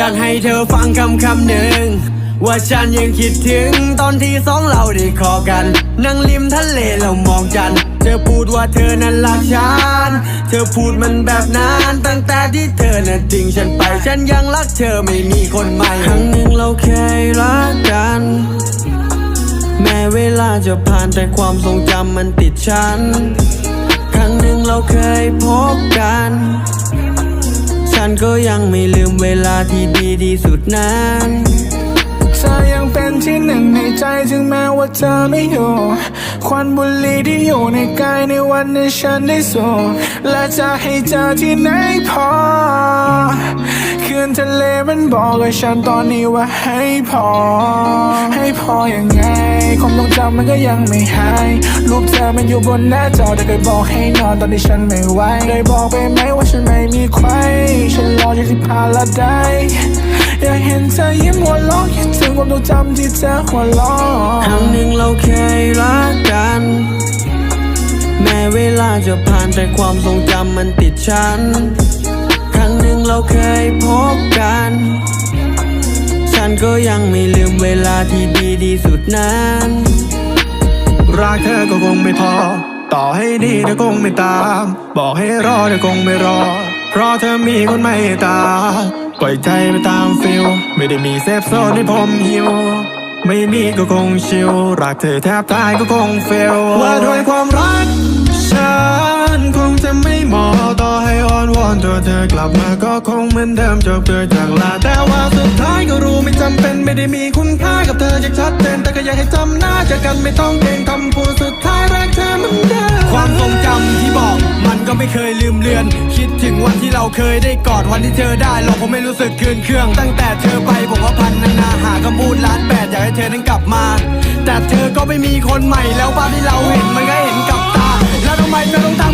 อยากให้เธอฟังคำคำหนึ่ง ว่าฉันยังคิดถึงตอนที่สองเราได้คอกัน นั่งริมทะเลเรามองจัน เธอพูดว่าเธอนั้นรักฉัน เธอพูดมันแบบนั้นตั้งแต่ที่เธอนั้นทิ้งฉันไป ฉันยังรักเธอไม่มีคนใหม่ ครั้งหนึ่งเราเคยรักกัน แม้เวลาจะผ่านแต่ความทรงจำมันติดฉัน ครั้งหนึ่งเราเคยพบกันันก็ยังไม่ลืมเวลาที่ดีที่สุดนั้นเธอยังเป็นที่หนึ่งในใจถึงแม้ว่าเธอไม่อยู่ ควันบุหรี่ที่อยู่ในกายในวันที่ฉันได้สูดและจะให้เจอที่ไหนพอ คืนทะเลมันบอกกับฉันตอนนี้ว่าให้พอ ให้พอยังไงความทรงจำมันก็ยังไม่หายรูปเธอมันอยู่บนหน้าจอแต่เคยบอกให้นอนตอนที่ฉันไม่ไหวได้บอกไปไหมว่าฉันไม่มีใครฉันรออยู่ที่พาราไดซ์อยากเห็นเธอยิ้มหัวเราะคิดถึงความทรงจำที่เธอหัวเราะครั้งหนึ่งเราเคยรักกัน แม้เวลาจะผ่านแต่ความทรงจำมันติดฉัน รั้งหนึ่งเราเคยพบกัน ฉันก็ยังไม่ลืมเวลาที่ดีที่สุดนั้นรักเธอก็คงไม่พอ ต่อให้ดีเธอคงไม่ตาม บอกให้รอเธอคงไม่รอ เพราะเธอมีคนไม่ตามปล่อยใจไปตามฟิล ไม่ได้มีเซฟโซนให้ผมหิว ไม่มีก็คงชิลรักเธอแทบตายก็คงเฟลว่าด้วยความรัก อ้อนวอเธอกลับมาก็คงเหมือนเดิมจบเกิดจากลา แต่ว่าสุดท้ายก็รู้ไม่จำเป็นไม่ได้มีคุณค่ากับเธออย่างชัดเจนแต่ก็อยากให้จำหน้าจอกันไม่ต้องเก่งคำพูดสุดท้ายรักเธอเหมือนเดิมความทรงจำที่บอกมันก็ไม่เคยลืมเลือน คิดถึงวันที่เราเคยได้กอดวันที่เธอได้เราคงไม่รู้สึกคืนเครื่อง ตั้งแต่เธอไปผมก็พันนานาหาคำพูดล้านแปดอยากให้เธอนั้นกลับมา แต่เธอก็ไม่มีคนใหม่แล้วภาพที่เราเห็นมันก็เห็นกับตา แล้วทำไมเธอต้องทำ